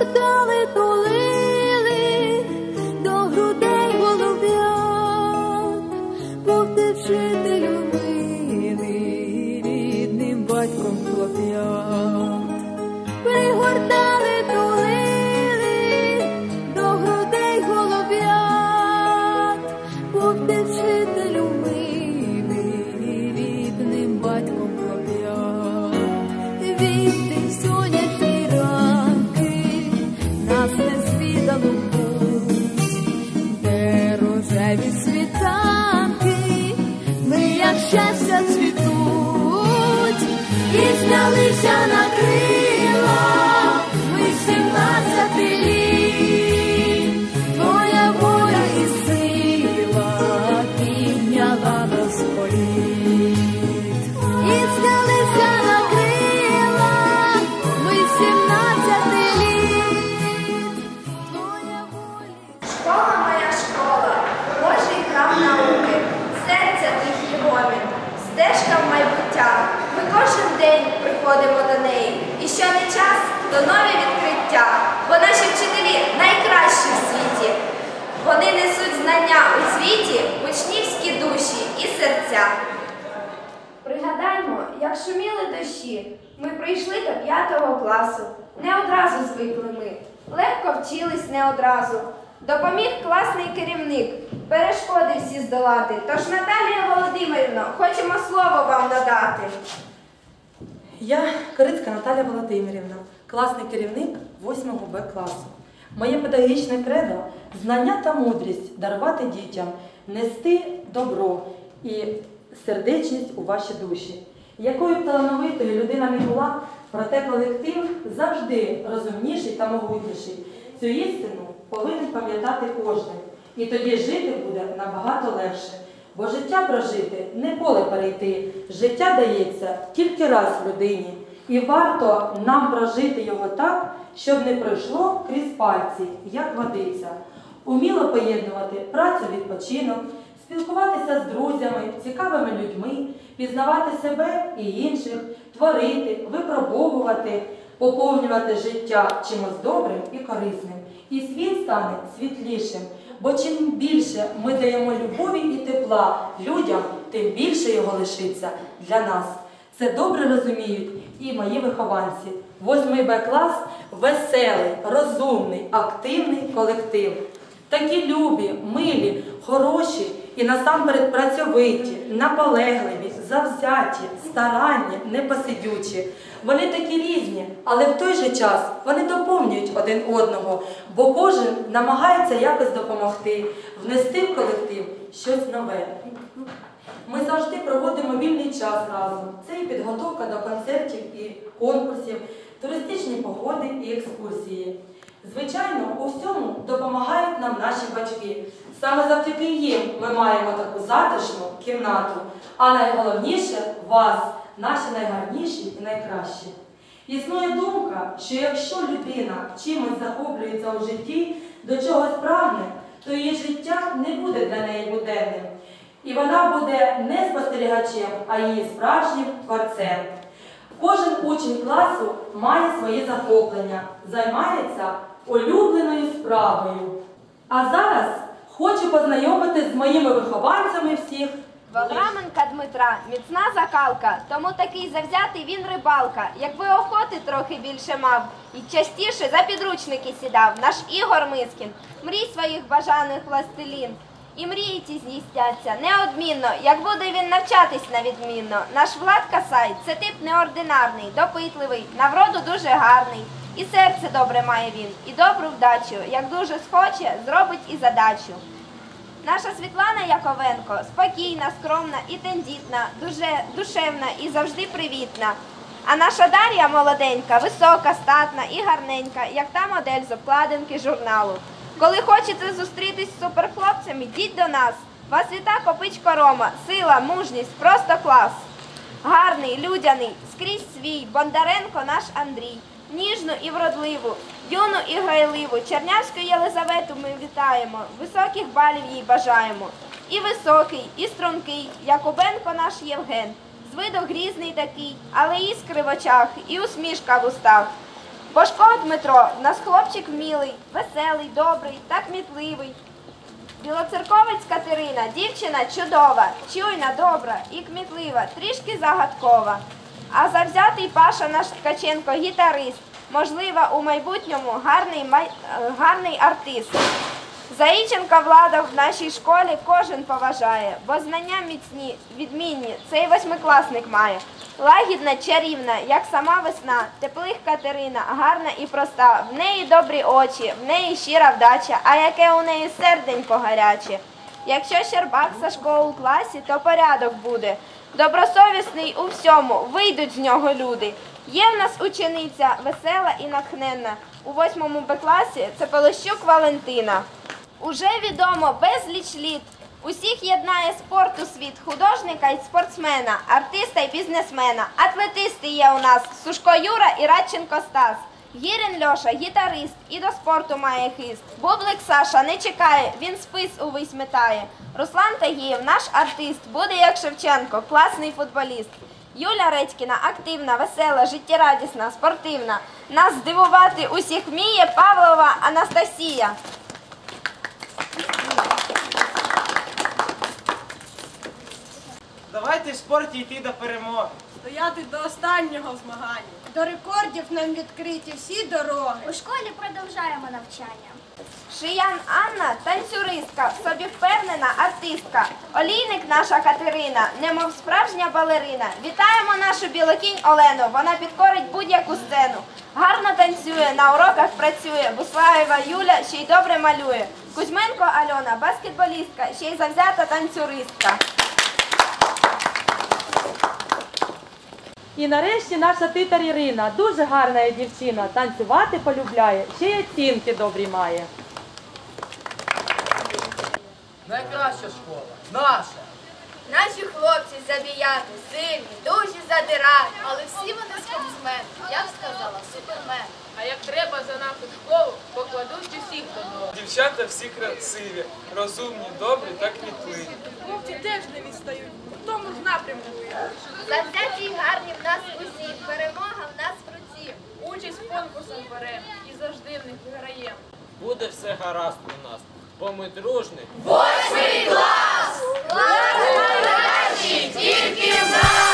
portale знялися на крила, ми сімнадцяти літ, твоя воля і сила підняла нас політ. І знялися на крила, ми сімнадцяти літ, твоя воля. Школа моя школа, Божий храм науки, серця тихий гомін, стежка в майбуття. Ми кожен день приходимо до неї. І що не час, то нові відкриття. Бо наші вчителі найкращі в світі. Вони несуть знання у світі, учнівські душі і серця. Пригадаймо, як шуміли дощі. Ми прийшли до п'ятого класу. Не одразу звикли ми. Легко вчились не одразу. Допоміг класний керівник. Перешкоди всі здолати. Тож, Наталія Володимирівна, хочемо слово вам надати. Я Корицька Наталя Володимирівна, класний керівник 8 Б класу. Моє педагогічне кредо знання та мудрість дарувати дітям, нести добро і сердечність у ваші душі. Якою талановитою людина не була, проте колектив завжди розумніший та могутніший. Цю істину повинен пам'ятати кожен. І тоді жити буде набагато легше. Бо життя прожити не поле перейти. Життя дається тільки раз людині. І варто нам прожити його так, щоб не пройшло крізь пальці, як водиця. Уміло поєднувати працю відпочинок, спілкуватися з друзями, цікавими людьми, пізнавати себе і інших, творити, випробовувати, поповнювати життя чимось добрим і корисним. І світ стане світлішим. Бо чим більше ми даємо любові і тепла людям, тим більше його лишиться для нас. Це добре розуміють і мої вихованці. Восьмий Б клас веселий, розумний, активний колектив. Такі любі, милі, хороші і насамперед працьовиті, наполегливі, завзяті, старанні, непосидючі. Вони такі різні, але в той же час вони доповнюють один одного, бо кожен намагається якось допомогти, внести в колектив щось нове. Ми завжди проводимо вільний час разом. Це і підготовка до концертів і конкурсів, туристичні походи і екскурсії. Звичайно, у всьому допомагають нам наші батьки. Саме завдяки їм ми маємо таку затишну кімнату, а найголовніше вас, наші найгарніші і найкращі. Існує думка, що якщо людина чимось захоплюється у житті, до чогось прагне, то її життя не буде для неї буденним. І вона буде не спостерігачем, а її справжнім творцем. Кожен учень класу має свої захоплення, займається улюбленою справою. А зараз хочу познайомити з моїми вихованцями всіх. Ваграменка Дмитра міцна закалка, тому такий завзятий він рибалка. Якби охоти трохи більше мав і частіше за підручники сідав, наш Ігор Мискін, мрій своїх бажаних властелін. І мрії ті здійсняться неодмінно, як буде він навчатись на відмінно. Наш Влад Касай це тип неординарний, допитливий, на вроду дуже гарний. І серце добре має він, і добру вдачу. Як дуже схоче, зробить і задачу. Наша Світлана Яковенко спокійна, скромна і тендітна, дуже душевна і завжди привітна. А наша Дар'я молоденька, висока, статна і гарненька, як та модель з обкладинки журналу. Коли хочете зустрітись з суперхлопцем, йдіть до нас. Вас віта копичко Рома, сила, мужність, просто клас. Гарний, людяний, скрізь свій, Бондаренко наш Андрій. Ніжну і вродливу, юну і грайливу, Чернявську Єлизавету ми вітаємо, високих балів їй бажаємо. І високий, і стрункий, Якубенко наш Євген. З виду грізний такий, але іскри в очах, і усмішка в устах. Бошко Дмитро, нас хлопчик вмілий, веселий, добрий та кмітливий. Білоцерковець Катерина, дівчина чудова, чуйна, добра і кмітлива, трішки загадкова. А завзятий Паша наш Ткаченко гітарист, можливо, у майбутньому гарний, май... е, гарний артист. Заїченка влада в нашій школі кожен поважає, бо знання міцні, відмінні, цей восьмикласник має. Лагідна, чарівна, як сама весна, теплих Катерина, гарна і проста, в неї добрі очі, в неї щира вдача, а яке у неї серденько гаряче. Якщо Щербак Сашко у класі, то порядок буде. Добросовісний у всьому, вийдуть з нього люди. Є в нас учениця весела і натхненна. У восьмому Б класі це Полощук Валентина. Уже відомо безліч літ. Усіх єднає спорту світ, художника і спортсмена, артиста і бізнесмена. Атлетисти є у нас Сушко Юра і Радченко Стас. Гірін Льоша, гітарист, і до спорту має хист. Бублик Саша не чекає, він спис увесь метає. Руслан Тагієв, наш артист, буде як Шевченко, класний футболіст. Юля Редькіна активна, весела, життєрадісна, спортивна. Нас здивувати усіх вміє Павлова Анастасія. Давайте в спорті йти до перемоги. Стояти до останнього в змаганні. До рекордів нам відкриті всі дороги. У школі продовжаємо навчання. Шиян Анна танцюристка, в собі впевнена артистка. Олійник наша Катерина, немов справжня балерина. Вітаємо нашу білокінь Олену. Вона підкорить будь-яку сцену. Гарно танцює, на уроках працює. Буслаєва Юля ще й добре малює. Кузьменко Альона, баскетболістка, ще й завзята танцюристка. І нарешті наша титар Ірина, дуже гарна дівчина, танцювати полюбляє, ще й оцінки добрі має. Найкраща школа, наша. Наші хлопці забіяти, сильні, дуже задирають, але всі вони спортсмени. Я б сказала, супермен. А як треба за нашу школу, покладуть усіх додому. Дівчата всі красиві, розумні, добрі та кмітливі. Хлопці теж не відстають, в тому ж напрямку. Завзяті і гарні в нас усі. Перемога в нас в руці. Участь конкурсом беремо і завжди в них виграємо. Буде все гаразд у нас, бо ми дружні. Восьмий клас! Клас найкращий, тільки в нас!